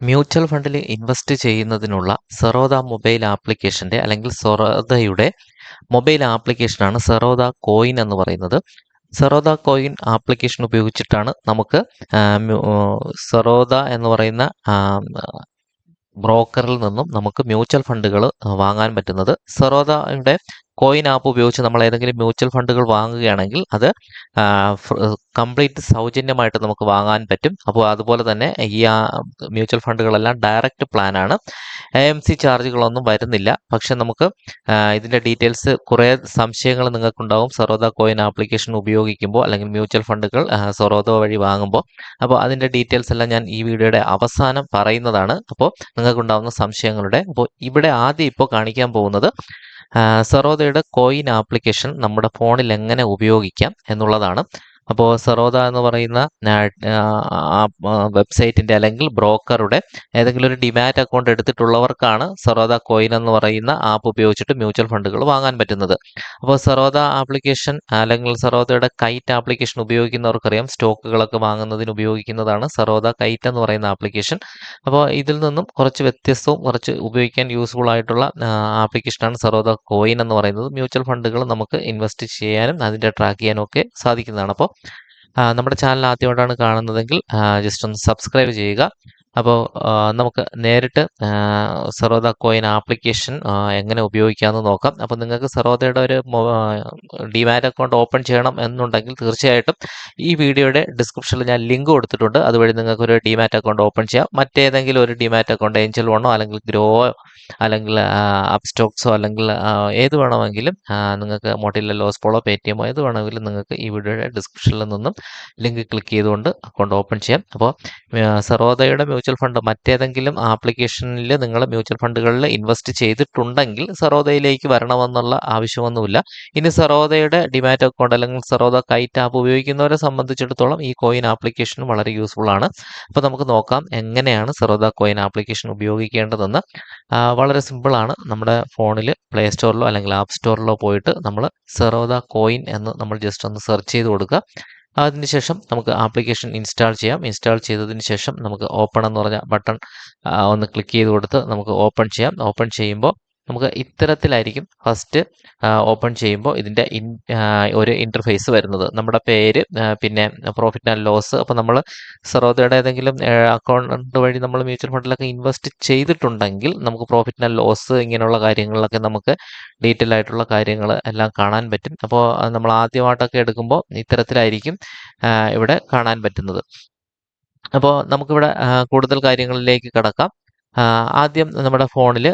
Mutual ഫണ്ടിൽ invest ചെയ്യുന്നതിനുള്ള Zerodha mobile ആപ്ലിക്കേഷന്റെ അല്ലെങ്കിൽ സെറോദയുടെ മൊബൈൽ ആപ്ലിക്കേഷനാണ് സെറോദ കോയിൻ എന്ന് പറയുന്നത്. സെറോദ കോയിൻ ആപ്ലിക്കേഷൻ ഉപയോഗിച്ചിട്ടാണ് നമുക്ക് സെറോദ എന്ന് പറയുന്ന ബ്രോക്കറിൽ നിന്നും നമുക്ക് മ്യൂച്വൽ ഫണ്ടുകൾ വാങ്ങാൻ പറ്റുന്നത്. സെറോദയുടെ കോയിൻ ആപ്പ് ഉപയോഗിച്ച് നമ്മൾ ഏതെങ്കിലും മ്യൂച്വൽ ഫണ്ടുകൾ വാങ്ങുകയാണെങ്കിൽ അത് കംപ്ലീറ്റ് സൗജന്യമായിട്ട് നമുക്ക് വാങ്ങാൻ പറ്റും. അപ്പോൾ അതുപോലെ തന്നെ ഈ മ്യൂച്വൽ ഫണ്ടുകളെല്ലാം ഡയറക്റ്റ് പ്ലാനാണ് എ എം സി ചാർജുകളൊന്നും വരുന്നില്ല. പക്ഷെ നമുക്ക് ഇതിന്റെ ഡീറ്റെയിൽസ് കുറേ സംശയങ്ങൾ നിങ്ങൾക്കുണ്ടാവും. സൊറോദ കോയിൻ ആപ്ലിക്കേഷൻ ഉപയോഗിക്കുമ്പോൾ അല്ലെങ്കിൽ മ്യൂച്വൽ ഫണ്ടുകൾ സൊറോദ വഴി വാങ്ങുമ്പോൾ. അപ്പോൾ അതിന്റെ ഡീറ്റെയിൽസ് എല്ലാം ഞാൻ ഈ വീഡിയോയുടെ അവസാനം പറയുന്നതാണ്. അപ്പോൾ നിങ്ങൾക്കുണ്ടാവുന്ന സംശയങ്ങളുടെ അപ്പോൾ ഇവിടെ ആദ്യം ഇപ്പോൾ കാണിക്കാൻ പോകുന്നത് സെറോദയുടെ കോയിൻ ആപ്ലിക്കേഷൻ നമ്മുടെ ഫോണിൽ എങ്ങനെ ഉപയോഗിക്കാം എന്നുള്ളതാണ് അപ്പോൾ സെറോദ എന്ന് പറയുന്ന വെബ്സൈറ്റിന്റെ അല്ലെങ്കിൽ ബ്രോക്കറുടെ ഏതെങ്കിലും ഒരു ഡിമാറ്റ് അക്കൗണ്ട് എടുത്തിട്ടുള്ളവർക്കാണ് സെറോദ കോയിൻ എന്ന് പറയുന്ന ആപ്പ് ഉപയോഗിച്ചിട്ട് മ്യൂച്വൽ ഫണ്ടുകൾ വാങ്ങാൻ പറ്റുന്നത്. അപ്പോൾ സെറോദ ആപ്ലിക്കേഷൻ അല്ലെങ്കിൽ സെറോദയുടെ കൈറ്റ് ആപ്ലിക്കേഷൻ ഉപയോഗിക്കുന്നവർക്കറിയാം. സ്റ്റോക്കുകളൊക്കെ വാങ്ങുന്നതിന് ഉപയോഗിക്കുന്നതാണ് സെറോദ കൈറ്റ് എന്ന് പറയുന്ന ആപ്ലിക്കേഷൻ. അപ്പോൾ ഇതിൽ നിന്നും കുറച്ച് വ്യത്യസ്തവും കുറച്ച് ഉപയോഗിക്കാൻ യൂസ്ഫുൾ ആയിട്ടുള്ള ആപ്ലിക്കേഷനാണ് സെറോദ കോയിൻ എന്ന് പറയുന്നത്. മ്യൂച്വൽ ഫണ്ടുകൾ നമുക്ക് ഇൻവെസ്റ്റ് ചെയ്യാനും അതിന്റെ ട്രാക്ക് ചെയ്യാനും ഒക്കെ സാധിക്കുന്നതാണ്. അപ്പോൾ നമ്മുടെ ചാനൽ ആദ്യമായിട്ടാണ് കാണുന്നതെങ്കിൽ ജസ്റ്റ് ഒന്ന് സബ്സ്ക്രൈബ് ചെയ്യുക. അപ്പോൾ നമുക്ക് നേരിട്ട് സെറോദ കോയിൻ ആപ്ലിക്കേഷൻ എങ്ങനെ ഉപയോഗിക്കാമെന്ന് നോക്കാം. അപ്പോൾ നിങ്ങൾക്ക് സെറോദയുടെ ഒരു ഡിമാറ്റ് അക്കൗണ്ട് ഓപ്പൺ ചെയ്യണം എന്നുണ്ടെങ്കിൽ തീർച്ചയായിട്ടും ഈ വീഡിയോയുടെ ഡിസ്ക്രിപ്ഷനിൽ ഞാൻ ലിങ്ക് കൊടുത്തിട്ടുണ്ട്. അതുവഴി നിങ്ങൾക്ക് ഒരു ഡിമാറ്റ് അക്കൗണ്ട് ഓപ്പൺ ചെയ്യാം. മറ്റേതെങ്കിലും ഒരു ഡിമാറ്റ് അക്കൗണ്ട് ഏഞ്ചൽ വണ്ണോ അല്ലെങ്കിൽ ഗ്രോ അല്ലെങ്കിൽ അപ്സ്റ്റോക്സോ അല്ലെങ്കിൽ ഏത് വേണമെങ്കിലും നിങ്ങൾക്ക് മോട്ടില്ല ലോസ് പോളോ ടി ഏത് വേണമെങ്കിലും നിങ്ങൾക്ക് ഈ വീഡിയോയുടെ ഡിസ്ക്രിപ്ഷനിൽ നിന്നും ലിങ്ക് ക്ലിക്ക് ചെയ്തുകൊണ്ട് അക്കൗണ്ട് ഓപ്പൺ ചെയ്യാം. അപ്പോൾ സെറോദയുടെ മ്യൂച്വൽ ഫണ്ട് മറ്റേതെങ്കിലും ആപ്ലിക്കേഷനിൽ നിങ്ങൾ മ്യൂച്വൽ ഫണ്ടുകളിൽ ഇൻവെസ്റ്റ് ചെയ്തിട്ടുണ്ടെങ്കിൽ സെറോദയിലേക്ക് വരണമെന്നുള്ള ആവശ്യമൊന്നുമില്ല. ഇനി സെറോദയുടെ ഡിമാറ്റ് അക്കൗണ്ട് അല്ലെങ്കിൽ സെറോദ കൈറ്റ് ആപ്പ് ഉപയോഗിക്കുന്നവരെ സംബന്ധിച്ചിടത്തോളം ഈ കോയിൻ ആപ്ലിക്കേഷൻ വളരെ യൂസ്ഫുൾ ആണ്. അപ്പോൾ നമുക്ക് നോക്കാം എങ്ങനെയാണ് സെറോദ കോയിൻ ആപ്ലിക്കേഷൻ ഉപയോഗിക്കേണ്ടതെന്ന്. വളരെ സിമ്പിളാണ് നമ്മുടെ ഫോണിൽ പ്ലേ സ്റ്റോറിലോ അല്ലെങ്കിൽ ആപ്പ് സ്റ്റോറിലോ പോയിട്ട് നമ്മൾ സെറോദ കോയിൻ എന്ന് നമ്മൾ ജസ്റ്റ് ഒന്ന് സെർച്ച് ചെയ്ത് കൊടുക്കുക. അതിനുശേഷം നമുക്ക് ആപ്ലിക്കേഷൻ ഇൻസ്റ്റാൾ ചെയ്യാം. ഇൻസ്റ്റാൾ ചെയ്തതിന് ശേഷം നമുക്ക് ഓപ്പൺ എന്ന് പറഞ്ഞ ബട്ടൺ ഒന്ന് ക്ലിക്ക് ചെയ്ത് കൊടുത്ത് നമുക്ക് ഓപ്പൺ ചെയ്യാം. ഓപ്പൺ ചെയ്യുമ്പോൾ നമുക്ക് ഇത്തരത്തിലായിരിക്കും ഫസ്റ്റ് ഓപ്പൺ ചെയ്യുമ്പോൾ ഇതിന്റെ ഇൻ ഒരു ഇന്റർഫേസ് വരുന്നത്. നമ്മുടെ പേര് പിന്നെ പ്രോഫിറ്റ് ആൻഡ് ലോസ് അപ്പോൾ നമ്മൾ സർവോദയുടെ ഏതെങ്കിലും അക്കൗണ്ട് വഴി നമ്മൾ മ്യൂച്വൽ ഫണ്ടിലൊക്കെ ഇൻവെസ്റ്റ് ചെയ്തിട്ടുണ്ടെങ്കിൽ നമുക്ക് പ്രോഫിറ്റ് ആൻഡ് ലോസ് ഇങ്ങനെയുള്ള കാര്യങ്ങളിലൊക്കെ നമുക്ക് ഡീറ്റെയിൽ ആയിട്ടുള്ള കാര്യങ്ങൾ എല്ലാം കാണാൻ പറ്റും. അപ്പോൾ നമ്മൾ ആദ്യമായിട്ടൊക്കെ എടുക്കുമ്പോൾ ഇത്തരത്തിലായിരിക്കും ഇവിടെ കാണാൻ പറ്റുന്നത്. അപ്പോൾ നമുക്കിവിടെ കൂടുതൽ കാര്യങ്ങളിലേക്ക് കടക്കാം. ആദ്യം നമ്മുടെ ഫോണിൽ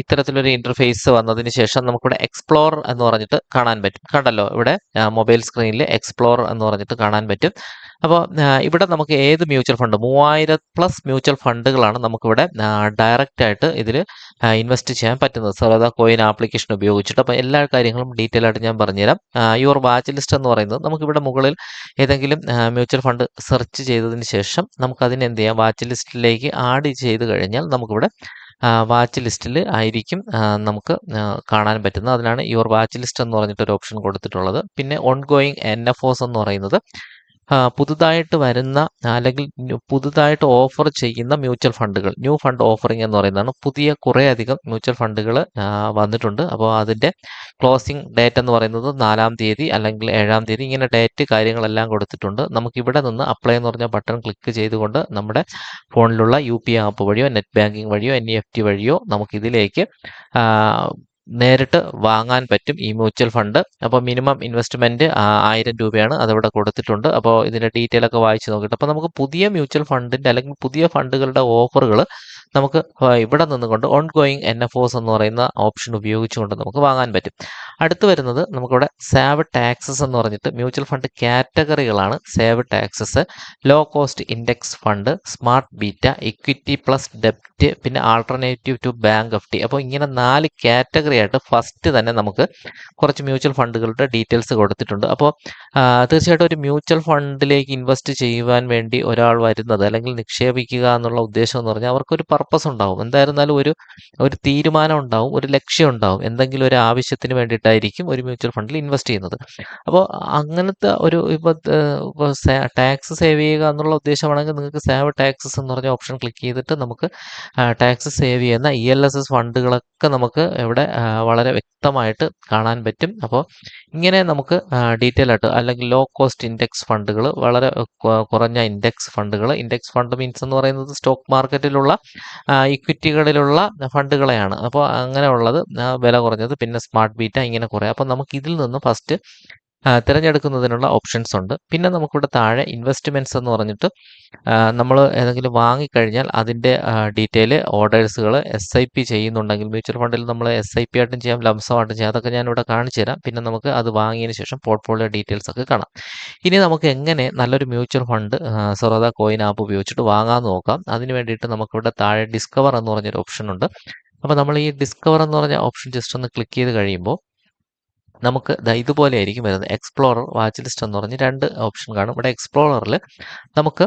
ഇത്തരത്തിലൊരു ഇന്റർഫേസ് വന്നതിന് ശേഷം നമുക്കിവിടെ എക്സ്പ്ലോർ എന്ന് പറഞ്ഞിട്ട് കാണാൻ പറ്റും. കണ്ടല്ലോ ഇവിടെ മൊബൈൽ സ്ക്രീനിൽ എക്സ്പ്ലോർ എന്ന് പറഞ്ഞിട്ട് കാണാൻ പറ്റും. അപ്പോൾ ഇവിടെ നമുക്ക് ഏത് മ്യൂച്വൽ ഫണ്ട് മൂവായിരം പ്ലസ് മ്യൂച്വൽ ഫണ്ടുകളാണ് നമുക്കിവിടെ ഡയറക്റ്റ് ആയിട്ട് ഇതിൽ ഇൻവെസ്റ്റ് ചെയ്യാൻ പറ്റുന്നത്. സർവദ കോയിൻ ആപ്ലിക്കേഷൻ ഉപയോഗിച്ചിട്ട്. അപ്പോൾ എല്ലാ കാര്യങ്ങളും ഡീറ്റെയിൽ ആയിട്ട് ഞാൻ പറഞ്ഞുതരാം. യുവർ വാച്ച് ലിസ്റ്റ് എന്ന് പറയുന്നത് നമുക്കിവിടെ മുകളിൽ ഏതെങ്കിലും മ്യൂച്വൽ ഫണ്ട് സെർച്ച് ചെയ്തതിന് ശേഷം നമുക്കതിനെ എന്ത് ചെയ്യാം? വാച്ച് ലിസ്റ്റിലേക്ക് ആഡ് ചെയ്ത് കഴിഞ്ഞാൽ നമുക്കിവിടെ വാച്ച് ലിസ്റ്റിൽ ആയിരിക്കും നമുക്ക് കാണാൻ പറ്റുന്നത്. അതിനാണ് യുവർ വാച്ച് ലിസ്റ്റ് എന്ന് പറഞ്ഞിട്ടൊരു ഓപ്ഷൻ കൊടുത്തിട്ടുള്ളത്. പിന്നെ ഓൺ ഗോയിങ് എൻ എഫ് എന്ന് പറയുന്നത്. പുതുതായിട്ട് വരുന്ന അല്ലെങ്കിൽ പുതുതായിട്ട് ഓഫർ ചെയ്യുന്ന മ്യൂച്വൽ ഫണ്ടുകൾ ന്യൂ ഫണ്ട് ഓഫറിംഗ് എന്ന് പറയുന്നതാണ്. പുതിയ കുറേ അധികം മ്യൂച്വൽ ഫണ്ടുകൾ വന്നിട്ടുണ്ട്. അപ്പോൾ അതിന്റെ ക്ലോസിംഗ് ഡേറ്റ് എന്ന് പറയുന്നത് നാലാം തീയതി അല്ലെങ്കിൽ ഏഴാം തീയതി ഇങ്ങനെ ഡേറ്റ് കാര്യങ്ങളെല്ലാം കൊടുത്തിട്ടുണ്ട്. നമുക്ക് ഇവിടെ നിന്ന് അപ്ലൈ എന്ന് പറഞ്ഞ ബട്ടൺ ക്ലിക്ക് ചെയ്തുകൊണ്ട് നമ്മുടെ ഫോണിലുള്ള യു പി ആപ്പ് വഴിയോ നെറ്റ് ബാങ്കിങ് വഴിയോ എൻ ഇ എഫ് ടി വഴിയോ നമുക്കിതിലേക്ക് നേരിട്ട് വാങ്ങാൻ പറ്റും ഈ മ്യൂച്വൽ ഫണ്ട്. അപ്പോൾ മിനിമം ഇൻവെസ്റ്റ്മെന്റ് ആയിരം രൂപയാണ് അതവിടെ കൊടുത്തിട്ടുണ്ട്. അപ്പോൾ ഇതിന്റെ ഡീറ്റെയിൽ ഒക്കെ വായിച്ച് നോക്കിയിട്ട്. അപ്പോൾ നമുക്ക് പുതിയ മ്യൂച്വൽ ഫണ്ടിന്റെ അല്ലെങ്കിൽ പുതിയ ഫണ്ടുകളുടെ ഓഫറുകൾ നമുക്ക് ഇവിടെ നിന്നുകൊണ്ട് ongoing N F Os എന്ന് പറയുന്ന ഓപ്ഷൻ ഉപയോഗിച്ചുകൊണ്ട് നമുക്ക് വാങ്ങാൻ പറ്റും. അടുത്ത് വരുന്നത് നമുക്കിവിടെ സേവ് ടാക്സസ് എന്ന് പറഞ്ഞിട്ട് mutual fund കാറ്റഗറികളാണ് save taxes low cost index fund smart beta equity plus ഡെപ്റ്റ് പിന്നെ alternative to bank F T അപ്പോൾ ഇങ്ങനെ നാല് കാറ്റഗറി ആയിട്ട് ഫസ്റ്റ് തന്നെ നമുക്ക് കുറച്ച് മ്യൂച്വൽ ഫണ്ടുകളുടെ ഡീറ്റെയിൽസ് കൊടുത്തിട്ടുണ്ട്. അപ്പോൾ തീർച്ചയായിട്ടും ഒരു മ്യൂച്വൽ ഫണ്ടിലേക്ക് ഇൻവെസ്റ്റ് ചെയ്യുവാൻ വേണ്ടി ഒരാൾ വരുന്നത് അല്ലെങ്കിൽ നിക്ഷേപിക്കുക എന്നുള്ള ഉദ്ദേശം എന്ന് പറഞ്ഞാൽ അവർക്കൊരു പർപ്പസ് ഉണ്ടാവും. എന്തായിരുന്നാലും ഒരു ഒരു തീരുമാനം ഉണ്ടാവും ഒരു ലക്ഷ്യം ഉണ്ടാവും. എന്തെങ്കിലും ഒരു ആവശ്യത്തിന് വേണ്ടിയിട്ടായിരിക്കും ഒരു മ്യൂച്വൽ ഫണ്ടിൽ ഇൻവെസ്റ്റ് ചെയ്യുന്നത്. അപ്പോൾ അങ്ങനത്തെ ഒരു ഇപ്പോൾ ടാക്സ് സേവ് ചെയ്യുക എന്നുള്ള ഉദ്ദേശമാണെങ്കിൽ നിങ്ങൾക്ക് സേവ് ടാക്സസ് എന്ന് പറഞ്ഞ ഓപ്ഷൻ ക്ലിക്ക് ചെയ്തിട്ട് നമുക്ക് ടാക്സ് സേവ് ചെയ്യുന്ന ഇ എൽ എസ് എസ് ഫണ്ടുകളൊക്കെ നമുക്ക് ഇവിടെ വളരെ വ്യക്തമായിട്ട് കാണാൻ പറ്റും. അപ്പോൾ ഇങ്ങനെ നമുക്ക് ഡീറ്റെയിൽ ആയിട്ട് അല്ലെങ്കിൽ ലോ കോസ്റ്റ് ഇൻഡെക്സ് ഫണ്ടുകൾ വളരെ കുറഞ്ഞ ഇൻഡെക്സ് ഫണ്ടുകൾ ഇൻഡെക്സ് ഫണ്ട് മീൻസ് എന്ന് പറയുന്നത് സ്റ്റോക്ക് മാർക്കറ്റിലുള്ള ഇക്വിറ്റികളിലുള്ള ഫണ്ടുകളെയാണ് അപ്പോൾ അങ്ങനെ ഉള്ളത് വില കുറഞ്ഞത്. പിന്നെ സ്മാർട്ട് ബീറ്റ ഇങ്ങനെ കുറേ അപ്പോൾ നമുക്ക് ഇതിൽ നിന്ന് ഫസ്റ്റ് തിരഞ്ഞെടുക്കുന്നതിനുള്ള ഓപ്ഷൻസ് ഉണ്ട്. പിന്നെ നമുക്കിവിടെ താഴെ ഇൻവെസ്റ്റ്മെന്റ്സ് എന്ന് പറഞ്ഞിട്ട് നമ്മൾ ഏതെങ്കിലും വാങ്ങിക്കഴിഞ്ഞാൽ അതിന്റെ ഡീറ്റെയിൽ ഓർഡേഴ്സുകൾ എസ് ഐ പി ചെയ്യുന്നുണ്ടെങ്കിൽ മ്യൂച്വൽ ഫണ്ടിൽ നമ്മൾ എസ് ഐ പി ആയിട്ടും ചെയ്യാം ലംസമായിട്ടും ചെയ്യാം അതൊക്കെ ഞാനിവിടെ കാണിച്ചു തരാം. പിന്നെ നമുക്ക് അത് വാങ്ങിയതിന് ശേഷം പോർട്ട്ഫോളിയോ ഡീറ്റെയിൽസ് ഒക്കെ കാണാം. ഇനി നമുക്ക് എങ്ങനെ നല്ലൊരു mutual fund Zerodha coin app ഉപയോഗിച്ചിട്ട് വാങ്ങാൻ നോക്കാം? അതിന് വേണ്ടിയിട്ട് നമുക്കിവിടെ താഴെ ഡിസ്കവർ എന്ന് പറഞ്ഞൊരു ഓപ്ഷൻ ഉണ്ട്. അപ്പോൾ നമ്മൾ ഈ ഡിസ്കവർ എന്ന് പറഞ്ഞ ഓപ്ഷൻ ജസ്റ്റ് ഒന്ന് ക്ലിക്ക് ചെയ്ത് കഴിയുമ്പോൾ നമുക്ക് ഇതുപോലെ ആയിരിക്കും വരുന്നത്. എക്സ്പ്ലോറർ വാച്ച് ലിസ്റ്റ് എന്ന് പറഞ്ഞ് രണ്ട് ഓപ്ഷൻ കാണും. ഇവിടെ എക്സ്പ്ലോററിൽ നമുക്ക്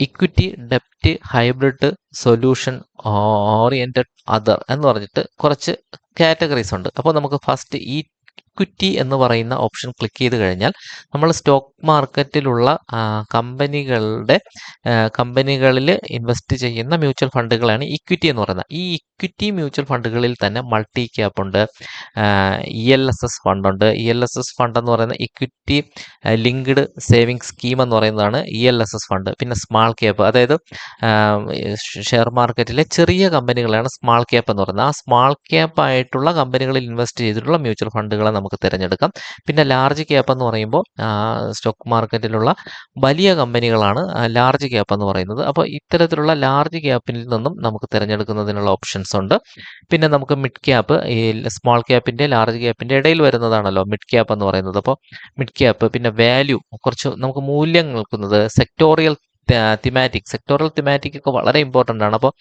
ഇക്വിറ്റി ഡെപ്റ്റ് ഹൈബ്രിഡ് സൊല്യൂഷൻ ഓറിയന്റഡ് അതർ എന്ന് പറഞ്ഞിട്ട് കുറച്ച് കാറ്റഗറീസ് ഉണ്ട്. അപ്പോൾ നമുക്ക് ഫസ്റ്റ് ഈ ഇക്വിറ്റി എന്ന് പറയുന്ന ഓപ്ഷൻ ക്ലിക്ക് ചെയ്ത് കഴിഞ്ഞാൽ നമ്മൾ സ്റ്റോക്ക് മാർക്കറ്റിലുള്ള കമ്പനികളുടെ കമ്പനികളിൽ ഇൻവെസ്റ്റ് ചെയ്യുന്ന മ്യൂച്വൽ ഫണ്ടുകളാണ് ഇക്വിറ്റി എന്ന് പറയുന്നത്. ഈ ഇക്വിറ്റി മ്യൂച്വൽ ഫണ്ടുകളിൽ തന്നെ മൾട്ടി ക്യാപ്പ് ഉണ്ട് E L S S ഫണ്ടുണ്ട് E L S S fund എന്ന് പറയുന്ന ഇക്വിറ്റി ലിങ്ക്ഡ് സേവിങ് സ്കീം എന്ന് പറയുന്നതാണ് E L S S fund പിന്നെ സ്മാൾ ക്യാപ്പ് അതായത് ഷെയർ മാർക്കറ്റിലെ ചെറിയ കമ്പനികളാണ് സ്മാൾ ക്യാപ്പ് എന്ന് പറയുന്നത്. ആ സ്മാൾ ക്യാപ്പ് ആയിട്ടുള്ള കമ്പനികളിൽ ഇൻവെസ്റ്റ് ചെയ്തിട്ടുള്ള മ്യൂച്വൽ ഫണ്ടുകളെ നമുക്ക് തിരഞ്ഞെടുക്കാം. പിന്നെ ലാർജ് ക്യാപ്പ് എന്ന് പറയുമ്പോൾ സ്റ്റോക്ക് മാർക്കറ്റിലുള്ള വലിയ കമ്പനികളാണ് ലാർജ് ക്യാപ്പ് എന്ന് പറയുന്നത്. അപ്പോൾ ഇത്തരത്തിലുള്ള ലാർജ് ക്യാപ്പിൽ നിന്നും നമുക്ക് തിരഞ്ഞെടുക്കുന്നതിനുള്ള ഓപ്ഷൻസ് ഉണ്ട്. പിന്നെ നമുക്ക് മിഡ് ക്യാപ്പ് ഈ സ്മോൾ ക്യാപ്പിന്റെ ലാർജ് ക്യാപ്പിന്റെ ഇടയിൽ വരുന്നതാണല്ലോ മിഡ് ക്യാപ്പ് എന്ന് പറയുന്നത്. അപ്പോൾ മിഡ് ക്യാപ്പ് പിന്നെ വാല്യൂ കുറച്ച് നമുക്ക് മൂല്യം നിൽക്കുന്നത് സെക്ടോറിയൽ തിമാറ്റിക് സെക്ടോറൽ തിമാറ്റിക് ഒക്കെ വളരെ ഇമ്പോർട്ടന്റ് ആണ്. അപ്പോൾ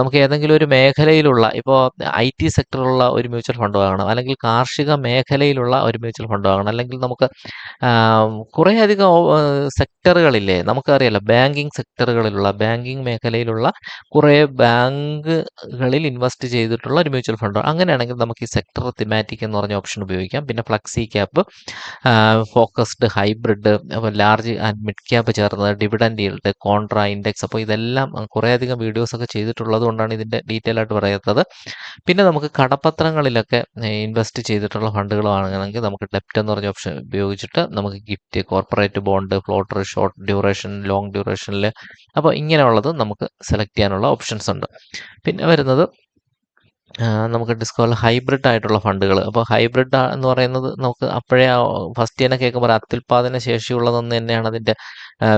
നമുക്ക് ഏതെങ്കിലും ഒരു മേഖലയിലുള്ള ഇപ്പോൾ ഐ ടി സെക്ടറിലുള്ള ഒരു മ്യൂച്വൽ ഫണ്ട് വാങ്ങണം. അല്ലെങ്കിൽ കാർഷിക മേഖലയിലുള്ള ഒരു മ്യൂച്വൽ ഫണ്ട് വാങ്ങണം. അല്ലെങ്കിൽ നമുക്ക് കുറേയധികം സെക്ടറുകളില്ലേ നമുക്കറിയാലോ ബാങ്കിങ് സെക്ടറുകളിലുള്ള ബാങ്കിങ് മേഖലയിലുള്ള കുറേ ബാങ്കുകളിൽ ഇൻവെസ്റ്റ് ചെയ്തിട്ടുള്ള ഒരു മ്യൂച്വൽ ഫണ്ട് അങ്ങനെയാണെങ്കിൽ നമുക്ക് ഈ സെക്ടർ തിമാറ്റിക് എന്ന് പറഞ്ഞ ഓപ്ഷൻ ഉപയോഗിക്കാം. പിന്നെ flexi cap focused hybrid large and mid cap ചേർന്നത് ഡിവിഡൻഡ് ഈൽഡ് കോൺട്രാ ഇൻഡെക്സ്. അപ്പോൾ ഇതെല്ലാം കുറേയധികം വീഡിയോസ് ഒക്കെ ചെയ്തിട്ടുള്ളത് കൊണ്ടാണ് ഇതിന്റെ ഡീറ്റെയിൽ ആയിട്ട് പറയാത്തത്. പിന്നെ നമുക്ക് കടപ്പത്രങ്ങളിലൊക്കെ ഇൻവെസ്റ്റ് ചെയ്തിട്ടുള്ള ഫണ്ടുകൾ വാങ്ങണമെങ്കിൽ നമുക്ക് ഡെപ്റ്റ് എന്ന് പറഞ്ഞ ഓപ്ഷൻ ഉപയോഗിച്ചിട്ട് നമുക്ക് gift corporate bond floater short duration long ഡ്യൂറേഷനിൽ അപ്പോൾ ഇങ്ങനെയുള്ളത് നമുക്ക് സെലക്ട് ചെയ്യാനുള്ള ഓപ്ഷൻസ് ഉണ്ട്. പിന്നെ വരുന്നത് നമുക്ക് ഡിസ്കോൾ ഹൈബ്രിഡ് ആയിട്ടുള്ള ഫണ്ടുകൾ അപ്പോൾ ഹൈബ്രിഡ് എന്ന് പറയുന്നത് നമുക്ക് അപ്പോഴേ ഫസ്റ്റ് തന്നെ കേൾക്കുമ്പോൾ അത്യുൽപാദന ശേഷിയുള്ളതെന്ന് തന്നെയാണ് അതിന്റെ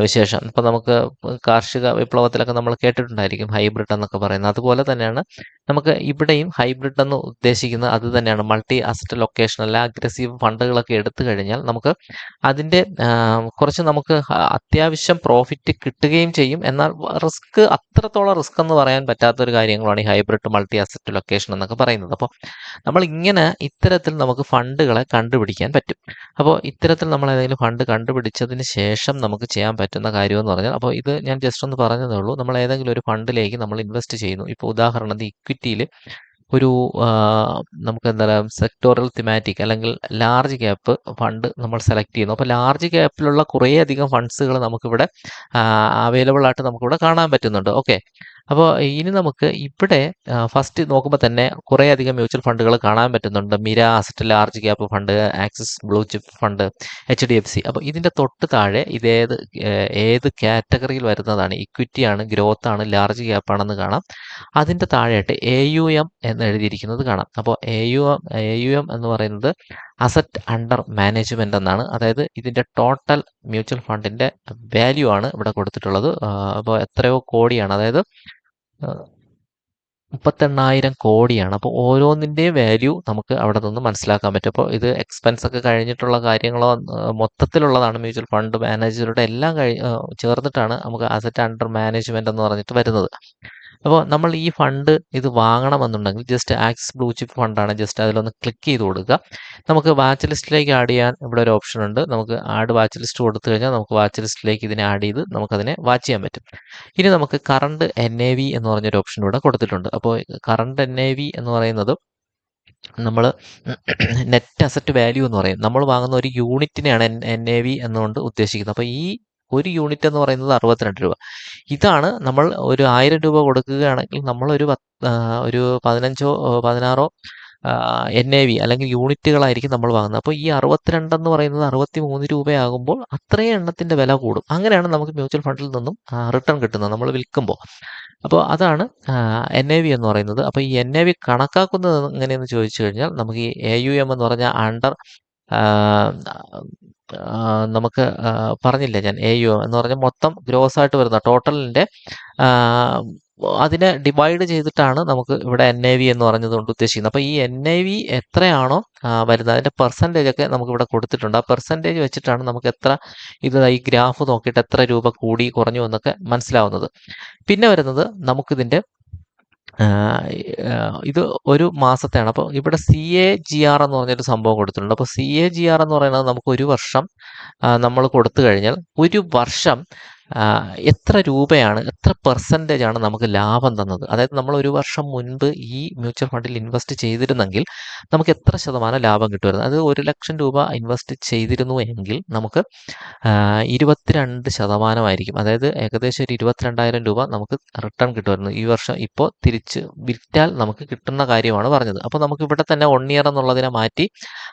വിശേഷം. ഇപ്പം നമുക്ക് കാർഷിക വിപ്ലവത്തിലൊക്കെ നമ്മൾ കേട്ടിട്ടുണ്ടായിരിക്കും ഹൈബ്രിഡ് എന്നൊക്കെ പറയുന്നത്. അതുപോലെ തന്നെയാണ് നമുക്ക് ഇവിടെയും ഹൈബ്രിഡ് എന്ന് ഉദ്ദേശിക്കുന്നത് അത് തന്നെയാണ്. മൾട്ടി അസറ്റ് ലൊക്കേഷൻ അല്ല അഗ്രസീവ് ഫണ്ടുകളൊക്കെ എടുത്തു കഴിഞ്ഞാൽ നമുക്ക് അതിന്റെ കുറച്ച് നമുക്ക് അത്യാവശ്യം പ്രോഫിറ്റ് കിട്ടുകയും ചെയ്യും. എന്നാൽ റിസ്ക് അത്രത്തോളം റിസ്ക് എന്ന് പറയാൻ പറ്റാത്തൊരു കാര്യങ്ങളാണ് ഈ ഹൈബ്രിഡ് മൾട്ടി അസറ്റ് ലൊക്കേഷൻ എന്നൊക്കെ പറയുന്നത്. അപ്പോൾ നമ്മൾ ഇങ്ങനെ ഇത്തരത്തിൽ നമുക്ക് ഫണ്ടുകളെ കണ്ടുപിടിക്കാൻ പറ്റും. അപ്പോൾ ഇത്തരത്തിൽ നമ്മൾ ഏതെങ്കിലും ഫണ്ട് കണ്ടുപിടിച്ചതിന് ശേഷം നമുക്ക് ചെയ്യാൻ പറ്റുന്ന കാര്യം എന്ന് പറഞ്ഞാൽ അപ്പോൾ ഇത് ഞാൻ ജസ്റ്റ് ഒന്ന് പറഞ്ഞതേ ഉള്ളൂ. നമ്മൾ ഏതെങ്കിലും ഒരു ഫണ്ടിലേക്ക് നമ്മൾ ഇൻവെസ്റ്റ് ചെയ്യുന്നു. ഇപ്പോൾ ഉദാഹരണത്തിന് ഇക്വിറ്റിയിൽ ഒരു നമുക്ക് എന്താ പറയുക സെക്ടോറൽ തിമാറ്റിക് അല്ലെങ്കിൽ ലാർജ് ക്യാപ്പ് ഫണ്ട് നമ്മൾ സെലക്ട് ചെയ്യുന്നു. അപ്പോൾ ലാർജ് ക്യാപ്പിലുള്ള കുറേയധികം ഫണ്ട്സുകൾ നമുക്കിവിടെ അവൈലബിൾ ആയിട്ട് നമുക്കിവിടെ കാണാൻ പറ്റുന്നുണ്ട്. ഓക്കെ അപ്പോൾ ഇനി നമുക്ക് ഇവിടെ ഫസ്റ്റ് നോക്കുമ്പോൾ തന്നെ കുറേയധികം മ്യൂച്വൽ ഫണ്ടുകൾ കാണാൻ പറ്റുന്നുണ്ട്. Mirae Asset large cap fund Axis blue chip fund H D F C അപ്പോൾ ഇതിന്റെ തൊട്ട് താഴെ ഇതേത് ഏത് കാറ്റഗറിയിൽ വരുന്നതാണ്? ഇക്വിറ്റി ആണ് ഗ്രോത്ത് ആണ് ലാർജ് ക്യാപ്പ് ആണെന്ന് കാണാം. അതിന്റെ താഴെയായിട്ട് എ യു എം എന്ന് എഴുതിയിരിക്കുന്നത് കാണാം. അപ്പോൾ A U M A U M എന്ന് പറയുന്നത് അസറ്റ് അണ്ടർ മാനേജ്മെന്റ് എന്നാണ്. അതായത് ഇതിന്റെ ടോട്ടൽ മ്യൂച്വൽ ഫണ്ടിന്റെ വാല്യൂ ആണ് ഇവിടെ കൊടുത്തിട്ടുള്ളത്. അപ്പോൾ എത്രയോ കോടിയാണ്. അതായത് മുപ്പത്തെണ്ണായിരം കോടിയാണ്. അപ്പോൾ ഓരോന്നിന്റെയും വാല്യൂ നമുക്ക് അവിടെ നിന്ന് മനസ്സിലാക്കാൻ പറ്റും. അപ്പോൾ ഇത് എക്സ്പെൻസ് ഒക്കെ കഴിഞ്ഞിട്ടുള്ള കാര്യങ്ങളോ മൊത്തത്തിലുള്ളതാണ് മ്യൂച്വൽ ഫണ്ട് മാനേജറുടെ എല്ലാം കഴി ചേർന്നിട്ടാണ് നമുക്ക് അസറ്റ് അണ്ടർ മാനേജ്മെന്റ് എന്ന് പറഞ്ഞിട്ട് വരുന്നത്. അപ്പോൾ നമ്മൾ ഈ ഫണ്ട് ഇത് വാങ്ങണമെന്നുണ്ടെങ്കിൽ ജസ്റ്റ് ആക്സിസ് ബ്ലൂ ചിപ്പ് ഫണ്ടാണ് ജസ്റ്റ് അതിലൊന്ന് ക്ലിക്ക് ചെയ്ത് കൊടുക്കുക. നമുക്ക് വാച്ച് ലിസ്റ്റിലേക്ക് ആഡ് ചെയ്യാൻ ഇവിടെ ഒരു ഓപ്ഷൻ ഉണ്ട്. നമുക്ക് ആഡ് വാച്ച് ലിസ്റ്റ് കൊടുത്തു കഴിഞ്ഞാൽ നമുക്ക് വാച്ച് ലിസ്റ്റിലേക്ക് ഇതിനെ ആഡ് ചെയ്ത് നമുക്കതിനെ വാച്ച് ചെയ്യാൻ പറ്റും. ഇനി നമുക്ക് കറണ്ട് എൻ എ വി എന്ന് പറഞ്ഞൊരു ഓപ്ഷൻ ഇവിടെ കൊടുത്തിട്ടുണ്ട്. അപ്പോൾ കറണ്ട് എൻ എ വി എന്ന് പറയുന്നത് നമ്മൾ നെറ്റ് അസറ്റ് വാല്യൂ എന്ന് പറയും. നമ്മൾ വാങ്ങുന്ന ഒരു യൂണിറ്റിനെയാണ് എൻ എൻ എ വി എന്നുകൊണ്ട് ഉദ്ദേശിക്കുന്നത്. അപ്പോൾ ഈ ഒരു യൂണിറ്റ് എന്ന് പറയുന്നത് അറുപത്തിരണ്ട് രൂപ. ഇതാണ് നമ്മൾ ഒരു ആയിരം രൂപ കൊടുക്കുകയാണെങ്കിൽ നമ്മൾ പത്ത് ഒരു പതിനഞ്ചോ പതിനാറോ എൻ എ വി അല്ലെങ്കിൽ യൂണിറ്റുകളായിരിക്കും നമ്മൾ വാങ്ങുന്നത്. അപ്പോൾ ഈ അറുപത്തിരണ്ട് എന്ന് പറയുന്നത് അറുപത്തി മൂന്ന് രൂപയാകുമ്പോൾ അത്രയും എണ്ണത്തിന്റെ വില കൂടും. അങ്ങനെയാണ് നമുക്ക് മ്യൂച്വൽ ഫണ്ടിൽ നിന്നും റിട്ടേൺ കിട്ടുന്നത് നമ്മൾ വിൽക്കുമ്പോൾ. അപ്പോൾ അതാണ് എൻ എ വി എന്ന് പറയുന്നത്. അപ്പോൾ ഈ എൻ എ വി കണക്കാക്കുന്നത് എങ്ങനെയെന്ന് ചോദിച്ചു കഴിഞ്ഞാൽ നമുക്ക് ഈ എ യു എം എന്ന് പറഞ്ഞ അണ്ടർ നമുക്ക് പറഞ്ഞില്ല ഞാൻ എ യു എന്ന് പറഞ്ഞാൽ മൊത്തം ഗ്രോസ് ആയിട്ട് വരുന്ന ടോട്ടലിന്റെ അതിനെ ഡിവൈഡ് ചെയ്തിട്ടാണ് നമുക്ക് ഇവിടെ എൻ ഐ വി എന്ന് പറഞ്ഞത് കൊണ്ട് ഉദ്ദേശിക്കുന്നത്. അപ്പോൾ ഈ എൻ ഐ വി എത്രയാണോ വരുന്നത് അതിന്റെ പെർസെന്റേജ് ഒക്കെ നമുക്ക് ഇവിടെ കൊടുത്തിട്ടുണ്ട്. ആ പെർസെന്റേജ് വെച്ചിട്ടാണ് നമുക്ക് എത്ര ഇത് ഈ ഗ്രാഫ് നോക്കിയിട്ട് എത്ര രൂപ കൂടി കുറഞ്ഞു എന്നൊക്കെ മനസ്സിലാവുന്നത്. പിന്നെ വരുന്നത് നമുക്കിതിന്റെ ഇത് ഒരു മാസത്തെയാണ്. അപ്പോൾ ഇവിടെ സി എ ജി ആർ എന്ന് പറഞ്ഞൊരു സംഭവം കൊടുത്തിട്ടുണ്ട്. അപ്പോൾ സി എ ജി ആർ എന്ന് പറയുന്നത് നമുക്ക് ഒരു വർഷം നമ്മൾ കൊടുത്തു കഴിഞ്ഞാൽ ഒരു വർഷം എത്ര രൂപയാണ് എത്ര പെർസെന്റേജ് ആണ് നമുക്ക് ലാഭം തന്നത്? അതായത് നമ്മൾ ഒരു വർഷം മുൻപ് ഈ മ്യൂച്വൽ ഫണ്ടിൽ ഇൻവെസ്റ്റ് ചെയ്തിരുന്നെങ്കിൽ നമുക്ക് എത്ര ശതമാനം ലാഭം കിട്ടുമായിരുന്നു? അത് ഒരു ലക്ഷം രൂപ ഇൻവെസ്റ്റ് ചെയ്തിരുന്നു എങ്കിൽ നമുക്ക് ഇരുപത്തിരണ്ട് ശതമാനമായിരിക്കും അതായത് ഏകദേശം ഒരു ഇരുപത്തിരണ്ടായിരം രൂപ നമുക്ക് റിട്ടേൺ കിട്ടുമായിരുന്നു. ഈ വർഷം ഇപ്പോൾ തിരിച്ച് വിറ്റാൽ നമുക്ക് കിട്ടുന്ന കാര്യമാണ് പറഞ്ഞത്. അപ്പോൾ നമുക്ക് ഇവിടെ തന്നെ വൺ ഇയർ എന്നുള്ളതിനെ മാറ്റി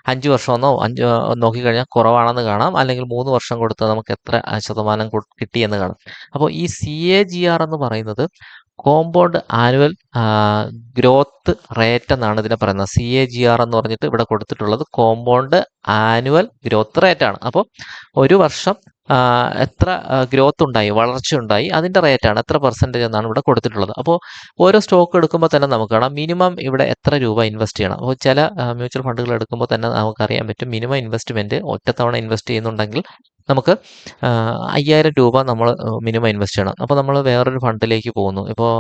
അഞ്ച് വർഷമെന്നോ അഞ്ച് നോക്കിക്കഴിഞ്ഞാൽ കുറവാണെന്ന് കാണാം. അല്ലെങ്കിൽ മൂന്ന് വർഷം കൊടുത്താൽ നമുക്ക് എത്ര ശതമാനം കൊ- കിട്ടിയെന്ന് കാണാം. അപ്പോൾ ഈ സി എ ജി ആർ എന്ന് പറയുന്നത് കോമ്പൗണ്ട് ആനുവൽ ഗ്രോത്ത് റേറ്റ് എന്നാണ് ഇതിനെ പറയുന്നത്. സി എ ജി ആർ എന്ന് പറഞ്ഞിട്ട് ഇവിടെ കൊടുത്തിട്ടുള്ളത് കോമ്പൗണ്ട് ആനുവൽ ഗ്രോത്ത് റേറ്റ് ആണ്. അപ്പോൾ ഒരു വർഷം എത്ര ഗ്രോത്ത് ഉണ്ടായി വളർച്ച ഉണ്ടായി അതിന്റെ റേറ്റാണ് എത്ര പെർസെന്റേജ് എന്നാണ് ഇവിടെ കൊടുത്തിട്ടുള്ളത്. അപ്പോൾ ഓരോ സ്റ്റോക്ക് എടുക്കുമ്പോൾ തന്നെ നമുക്ക് കാണാം മിനിമം ഇവിടെ എത്ര രൂപ ഇൻവെസ്റ്റ് ചെയ്യണം. അപ്പോൾ ചില മ്യൂച്വൽ ഫണ്ടുകൾ എടുക്കുമ്പോൾ തന്നെ നമുക്കറിയാൻ പറ്റും മിനിമം ഇൻവെസ്റ്റ്മെന്റ് ഒറ്റത്തവണ ഇൻവെസ്റ്റ് ചെയ്യുന്നുണ്ടെങ്കിൽ നമുക്ക് അയ്യായിരം രൂപ നമ്മൾ മിനിമം ഇൻവെസ്റ്റ് ചെയ്യണം. അപ്പോൾ നമ്മൾ വേറൊരു ഫണ്ടിലേക്ക് പോകുന്നു. ഇപ്പോൾ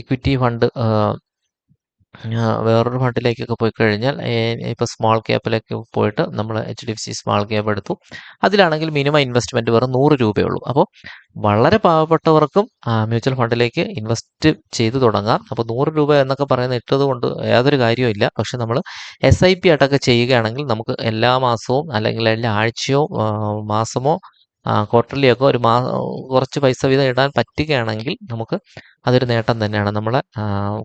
ഇക്വിറ്റി ഫണ്ട് വേറൊരു ഫണ്ടിലേക്കൊക്കെ പോയി കഴിഞ്ഞാൽ ഇപ്പോൾ സ്മോൾ ക്യാപ്പിലേക്ക് പോയിട്ട് നമ്മൾ H D F C small cap എടുത്തു. അതിലാണെങ്കിൽ മിനിമം ഇൻവെസ്റ്റ്മെന്റ് വെറും നൂറ് രൂപയേ ഉള്ളൂ അപ്പോൾ വളരെ പാവപ്പെട്ടവർക്കും മ്യൂച്വൽ ഫണ്ടിലേക്ക് ഇൻവെസ്റ്റ് ചെയ്തു തുടങ്ങാം. അപ്പോൾ നൂറ് രൂപ എന്നൊക്കെ പറയുന്ന ഇട്ടത് കൊണ്ട് യാതൊരു കാര്യവും പക്ഷെ നമ്മൾ എസ് ഐ പി ആയിട്ടൊക്കെ ചെയ്യുകയാണെങ്കിൽ നമുക്ക് എല്ലാ മാസവും അല്ലെങ്കിൽ എല്ലാ ആഴ്ചയോ മാസമോ ക്വാർട്ടർലി ഒക്കെ ഒരു മാസം കുറച്ച് പൈസ വീതം ഇടാൻ പറ്റുകയാണെങ്കിൽ നമുക്ക് അതൊരു നേട്ടം തന്നെയാണ്. നമ്മളെ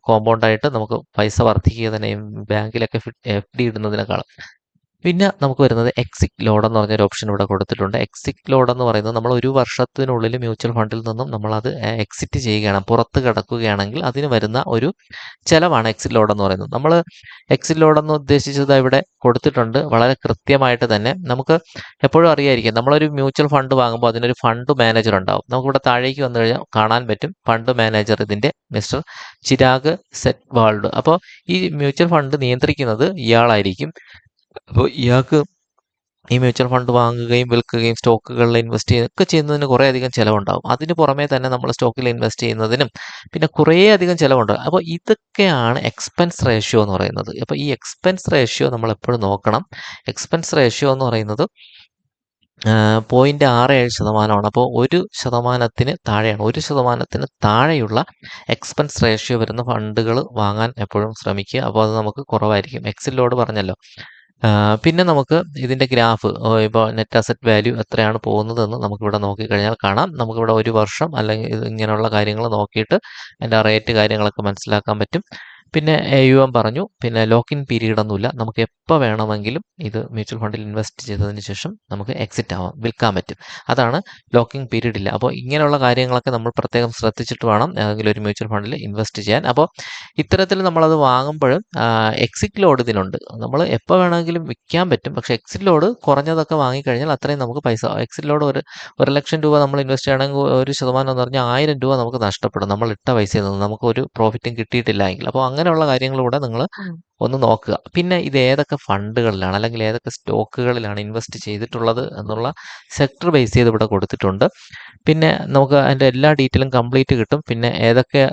കോമ്പൗണ്ടായിട്ട് നമുക്ക് പൈസ വർദ്ധിക്കുക തന്നെ ബാങ്കിലൊക്കെ എഫ് ഡി ഇടുന്നതിനേക്കാളും. പിന്നെ നമുക്ക് വരുന്നത് എക്സിറ്റ് ലോഡ് എന്ന് പറഞ്ഞൊരു ഓപ്ഷൻ ഇവിടെ കൊടുത്തിട്ടുണ്ട്. എക്സിറ്റ് ലോഡ് എന്ന് പറയുന്നത് നമ്മൾ ഒരു വർഷത്തിനുള്ളിൽ മ്യൂച്വൽ ഫണ്ടിൽ നിന്നും നമ്മളത് എക്സിറ്റ് ചെയ്യുകയാണ് പുറത്ത് കിടക്കുകയാണെങ്കിൽ അതിന് വരുന്ന ഒരു ചിലവാണ് എക്സിറ്റ് ലോഡ് എന്ന് പറയുന്നത്. നമ്മൾ എക്സിറ്റ് ലോഡ് എന്ന് ഉദ്ദേശിച്ചത് ഇവിടെ കൊടുത്തിട്ടുണ്ട്. വളരെ കൃത്യമായിട്ട് തന്നെ നമുക്ക് എപ്പോഴും അറിയായിരിക്കും. നമ്മളൊരു മ്യൂച്വൽ ഫണ്ട് വാങ്ങുമ്പോൾ അതിനൊരു ഫണ്ട് മാനേജർ ഉണ്ടാവും. നമുക്കിവിടെ താഴേക്ക് വന്നു കഴിഞ്ഞാൽ കാണാൻ പറ്റും ഫണ്ട് മാനേജർ ഇതിന്റെ മിസ്റ്റർ ചിരാഗ് സെറ്റ് വാൾഡ് അപ്പോൾ ഈ മ്യൂച്വൽ ഫണ്ട് നിയന്ത്രിക്കുന്നത് ഇയാളായിരിക്കും. അപ്പോൾ ഇയാൾക്ക് ഈ മ്യൂച്വൽ ഫണ്ട് വാങ്ങുകയും വിൽക്കുകയും സ്റ്റോക്കുകളിൽ ഇൻവെസ്റ്റ് ചെയ്യുക ഒക്കെ ചെയ്യുന്നതിന് കുറേ അധികം ചിലവുണ്ടാവും. അതിന് പുറമേ തന്നെ നമ്മൾ സ്റ്റോക്കിൽ ഇൻവെസ്റ്റ് ചെയ്യുന്നതിനും പിന്നെ കുറേ അധികം ചിലവുണ്ട്. അപ്പോൾ ഇതൊക്കെയാണ് എക്സ്പെൻസ് റേഷ്യോ എന്ന് പറയുന്നത്. അപ്പോൾ ഈ എക്സ്പെൻസ് റേഷ്യോ നമ്മൾ എപ്പോഴും നോക്കണം. എക്സ്പെൻസ് റേഷ്യോ എന്ന് പറയുന്നത് പോയിന്റ് ആറ് ഏഴ് ശതമാനമാണ്. അപ്പോൾ ഒരു ശതമാനത്തിന് താഴെയാണ്. ഒരു ശതമാനത്തിന് താഴെയുള്ള എക്സ്പെൻസ് റേഷ്യോ വരുന്ന ഫണ്ടുകൾ വാങ്ങാൻ എപ്പോഴും ശ്രമിക്കുക. അപ്പോൾ അത് നമുക്ക് കുറവായിരിക്കും. എക്സിലോട് പറഞ്ഞല്ലോ പിന്നെ നമുക്ക് ഇതിന്റെ ഗ്രാഫ് ഇപ്പോൾ നെറ്റ് അസറ്റ് വാല്യൂ എത്രയാണ് പോകുന്നതെന്ന് നമുക്കിവിടെ നോക്കിക്കഴിഞ്ഞാൽ കാണാം. നമുക്കിവിടെ ഒരു വർഷം അല്ലെങ്കിൽ ഇങ്ങനെയുള്ള കാര്യങ്ങൾ നോക്കിയിട്ട് അതിന്റെ റേറ്റ് കാര്യങ്ങളൊക്കെ മനസ്സിലാക്കാൻ പറ്റും. പിന്നെ യു എം പറഞ്ഞു പിന്നെ ലോക്കിൻ പീരീഡ് ഒന്നുമില്ല. നമുക്ക് എപ്പോൾ വേണമെങ്കിലും ഇത് മ്യൂച്വൽ ഫണ്ടിൽ ഇൻവെസ്റ്റ് ചെയ്തതിന് ശേഷം നമുക്ക് എക്സിറ്റ് ആവാം വിൽക്കാൻ പറ്റും. അതാണ് ലോക്കിംഗ് പീരീഡ് ഇല്ല. അപ്പോൾ ഇങ്ങനെയുള്ള കാര്യങ്ങളൊക്കെ നമ്മൾ പ്രത്യേകം ശ്രദ്ധിച്ചിട്ട് വേണം ഏതെങ്കിലും ഒരു മ്യൂച്വൽ ഫണ്ടിൽ ഇൻവെസ്റ്റ് ചെയ്യാൻ. അപ്പോൾ ഇത്തരത്തിൽ നമ്മളത് വാങ്ങുമ്പോഴും എക്സിറ്റ് ലോഡ് ഇതിനുണ്ട് നമ്മൾ എപ്പോൾ വേണമെങ്കിലും വിൽക്കാൻ പറ്റും. പക്ഷേ എക്സിറ്റ് ലോഡ് കുറഞ്ഞതൊക്കെ വാങ്ങിക്കഴിഞ്ഞാൽ അത്രയും നമുക്ക് പൈസ എക്സിറ്റ് ലോഡ് ഒരു ഒരു ലക്ഷം രൂപ നമ്മൾ ഇൻവെസ്റ്റ് ചെയ്യണമെങ്കിൽ ഒരു ശതമാനം എന്ന് പറഞ്ഞാൽ ആയിരം രൂപ നമുക്ക് നഷ്ടപ്പെടും. നമ്മൾ ഇട്ട പൈസയിൽ നിന്ന് നമുക്ക് ഒരു പ്രോഫിറ്റും കിട്ടിയിട്ടില്ല എങ്കിൽ. അപ്പോൾ അങ്ങനെയുള്ള കാര്യങ്ങളിലൂടെ നിങ്ങൾ ഒന്ന് നോക്കുക. പിന്നെ ഇത് ഏതൊക്കെ ഫണ്ടുകളിലാണ് അല്ലെങ്കിൽ ഏതൊക്കെ സ്റ്റോക്കുകളിലാണ് ഇൻവെസ്റ്റ് ചെയ്തിട്ടുള്ളത് എന്നുള്ള സെക്ടർ ബേസ് ചെയ്ത് ഇവിടെ കൊടുത്തിട്ടുണ്ട്. പിന്നെ നമുക്ക് അതിന്റെ എല്ലാ ഡീറ്റെയിലും കംപ്ലീറ്റ് കിട്ടും. പിന്നെ ഏതൊക്കെ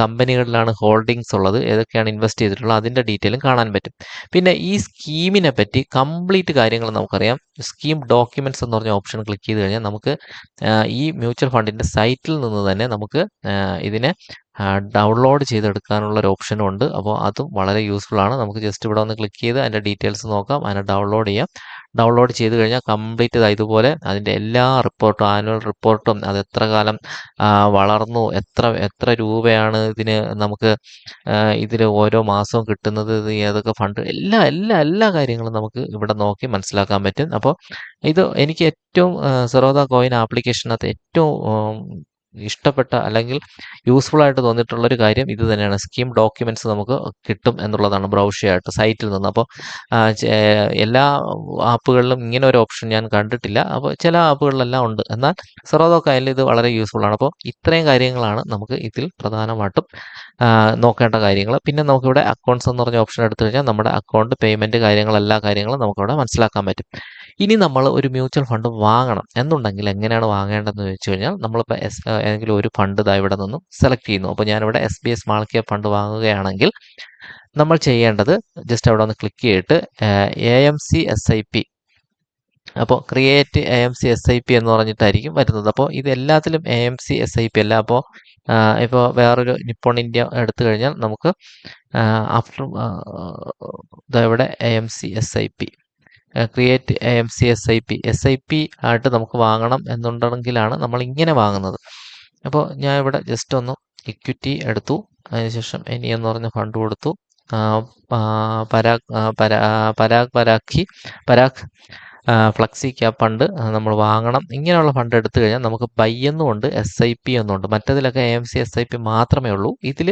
കമ്പനികളിലാണ് ഹോൾഡിങ്സ് ഉള്ളത് ഏതൊക്കെയാണ് ഇൻവെസ്റ്റ് ചെയ്തിട്ടുള്ളത് അതിന്റെ ഡീറ്റെയിലും കാണാൻ പറ്റും. പിന്നെ ഈ സ്കീമിനെ പറ്റി കംപ്ലീറ്റ് കാര്യങ്ങൾ നമുക്കറിയാം. സ്കീം ഡോക്യുമെന്റ്സ് എന്ന് പറഞ്ഞ ഓപ്ഷൻ ക്ലിക്ക് ചെയ്ത് കഴിഞ്ഞാൽ നമുക്ക് ഈ മ്യൂച്വൽ ഫണ്ടിന്റെ സൈറ്റിൽ നിന്ന് തന്നെ നമുക്ക് ഇതിനെ ഡൗൺലോഡ് ചെയ്തെടുക്കാനുള്ള ഒരു ഓപ്ഷനും ഉണ്ട് അപ്പോൾ അതും വളരെ യൂസ്ഫുൾ ആണ്. നമുക്ക് ജസ്റ്റ് ഇവിടെ ഒന്ന് ക്ലിക്ക് ചെയ്ത് അതിന്റെ ഡീറ്റെയിൽസ് നോക്കാം. അതിനെ ഡൗൺലോഡ് ചെയ്യാം. ഡൗൺലോഡ് ചെയ്ത് കഴിഞ്ഞാൽ കംപ്ലീറ്റ് ഇതുപോലെ അതിന്റെ എല്ലാ റിപ്പോർട്ടും ആനുവൽ റിപ്പോർട്ടും അത് എത്ര കാലം വളർന്നു എത്ര എത്ര രൂപയാണ് ഇതിന് നമുക്ക് ഇതിൽ ഓരോ മാസവും കിട്ടുന്നത് ഏതൊക്കെ ഫണ്ട് എല്ലാ എല്ലാ എല്ലാ കാര്യങ്ങളും നമുക്ക് ഇവിടെ നോക്കി മനസ്സിലാക്കാൻ പറ്റും. അപ്പോൾ ഇത് എനിക്ക് ഏറ്റവും സെറോദ കോയിൻ ആപ്ലിക്കേഷനകത്ത് ഏറ്റവും ഇഷ്ടപ്പെട്ട അല്ലെങ്കിൽ യൂസ്ഫുൾ ആയിട്ട് തോന്നിയിട്ടുള്ള ഒരു കാര്യം ഇത് തന്നെയാണ്. സ്കീം ഡോക്യുമെന്റ്സ് നമുക്ക് കിട്ടും എന്നുള്ളതാണ് ബ്രൗഷയായിട്ട് സൈറ്റിൽ നിന്ന്. അപ്പോൾ എല്ലാ ആപ്പുകളിലും ഇങ്ങനെ ഒരു ഓപ്ഷൻ ഞാൻ കണ്ടിട്ടില്ല. അപ്പോൾ ചില ആപ്പുകളിലെല്ലാം ഉണ്ട്. എന്നാൽ സെറോദോക്കായാലും ഇത് വളരെ യൂസ്ഫുൾ ആണ്. അപ്പോൾ ഇത്രയും കാര്യങ്ങളാണ് നമുക്ക് ഇതിൽ പ്രധാനമായിട്ടും നോക്കേണ്ട കാര്യങ്ങൾ. പിന്നെ നമുക്കിവിടെ അക്കൗണ്ട്സ് എന്ന് പറഞ്ഞ ഓപ്ഷൻ എടുത്തു കഴിഞ്ഞാൽ നമ്മുടെ അക്കൗണ്ട് പേയ്മെന്റ് കാര്യങ്ങൾ എല്ലാ കാര്യങ്ങളും നമുക്കിവിടെ മനസ്സിലാക്കാൻ പറ്റും. ഇനി നമ്മൾ ഒരു മ്യൂച്വൽ ഫണ്ട് വാങ്ങണം. എന്നുണ്ടെങ്കിൽ എങ്ങനെയാണ് വാങ്ങേണ്ടതെന്ന് ചോദിച്ചു കഴിഞ്ഞാൽ നമ്മളിപ്പോൾ എസ് ഏതെങ്കിലും ഒരു ഫണ്ട് ഇതാ ഇവിടെ നിന്നും സെലക്ട് ചെയ്യുന്നു. അപ്പോൾ ഞാനിവിടെ S B S small fund വാങ്ങുകയാണെങ്കിൽ നമ്മൾ ചെയ്യേണ്ടത് ജസ്റ്റ് അവിടെ ഒന്ന് ക്ലിക്ക് ചെയ്തിട്ട് A M C S I P അപ്പോൾ create A M C S I P എന്ന് പറഞ്ഞിട്ടായിരിക്കും വരുന്നത്. അപ്പോൾ ഇത് എല്ലാത്തിലും A M C S I P അല്ല. അപ്പോൾ ഇപ്പോൾ വേറൊരു നിപ്പോൺ ഇന്ത്യ എടുത്തു കഴിഞ്ഞാൽ നമുക്ക് ആഫ്റ്റർ ഇവിടെ A M C S I P create A M C S I P S I P ആയിട്ട് നമുക്ക് വാങ്ങണം എന്നുണ്ടെങ്കിലാണ് നമ്മൾ ഇങ്ങനെ വാങ്ങുന്നത്. അപ്പോൾ ഞാൻ ഇവിടെ ജസ്റ്റ് ഒന്ന് ഇക്വിറ്റി എടുത്തു. അതിനുശേഷം എനി എന്ന് പറഞ്ഞ ഫണ്ട് കൊടുത്തു. Parag Parag Parikh Parag flexi cap fund നമ്മൾ വാങ്ങണം. ഇങ്ങനെയുള്ള ഫണ്ട് എടുത്തു കഴിഞ്ഞാൽ നമുക്ക് ബൈ എന്നുമുണ്ട് എസ് ഐ പി എന്നുണ്ട് മറ്റതിലൊക്കെ A M C S I P മാത്രമേ ഉള്ളൂ. ഇതിൽ